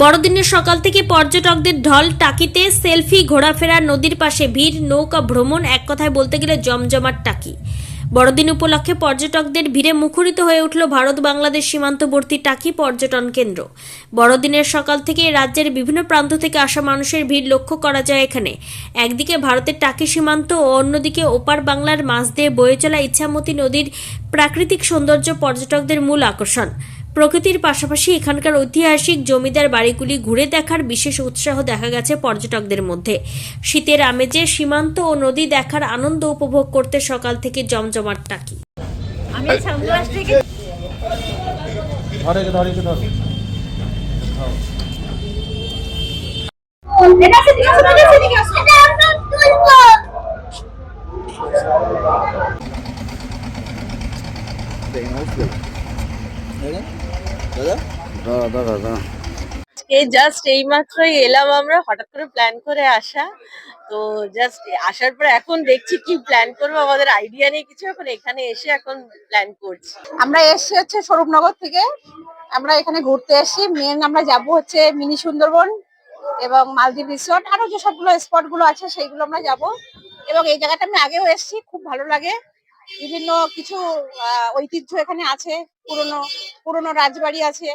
বড়দিনের সকাল থেকে পর্যটকদের ঢল টাকিতে সেলফি, ঘোরাফেরা, নদীর পাশে ভিড়, নৌকা ভ্রমণ, এক কথায় বলতে গেলে জমজমাট টাকি। বড়দিন উপলক্ষে পর্যটকদের ভিড়ে মুখরিত হয়ে উঠল ভারত বাংলাদেশ সীমান্তবর্তী টাকি পর্যটন কেন্দ্র। বড়দিনের সকাল থেকে রাজ্যের বিভিন্ন প্রান্ত থেকে আসা মানুষের ভিড় লক্ষ্য করা যায় এখানে। একদিকে ভারতের টাকি সীমান্ত ও অন্যদিকে ওপার বাংলার মাছ দিয়ে বয়ে চলা ইচ্ছামতি নদীর প্রাকৃতিক সৌন্দর্য পর্যটকদের মূল আকর্ষণ। প্রকৃতির পাশাপাশি এখানকার ঐতিহাসিক জমিদার বাড়িগুলি ঘুরে দেখার বিশেষ উৎসাহ দেখা গেছে পর্যটকদের মধ্যে। শীতের আমেজে সীমান্ত ও নদী দেখার আনন্দ উপভোগ করতে সকাল থেকে জমজমাট টাকি। আমি সানগ্লাস দাদা? দাদা দাদা এই জাস্ট এইমাত্রই এলাম আমরা হঠাৎ করে প্ল্যান করে আসা। তো জাস্ট আসার পর এখন দেখছি কি প্ল্যান করব আমাদের আইডিয়া নেই কিছু। এখন এখানে এসে এখন প্ল্যান করছি। আমরা এসেছি হচ্ছে স্বরূপনগর থেকে। আমরা এখানে ঘুরতে এসেছি মেন আমরা যাব হচ্ছে মিনি সুন্দরবন এবং মালদ্বীপ রিসোর্ট আরও যে সবগুলো স্পটগুলো আছে সেইগুলো আমরা যাব। এবং এই জায়গাটা আমি আগেও এসেছি খুব ভালো লাগে। বিভিন্ন কিছু আহ, ঐতিহ্য এখানে আছে পুরনো। পুরনো রাজবাড়ি আছে।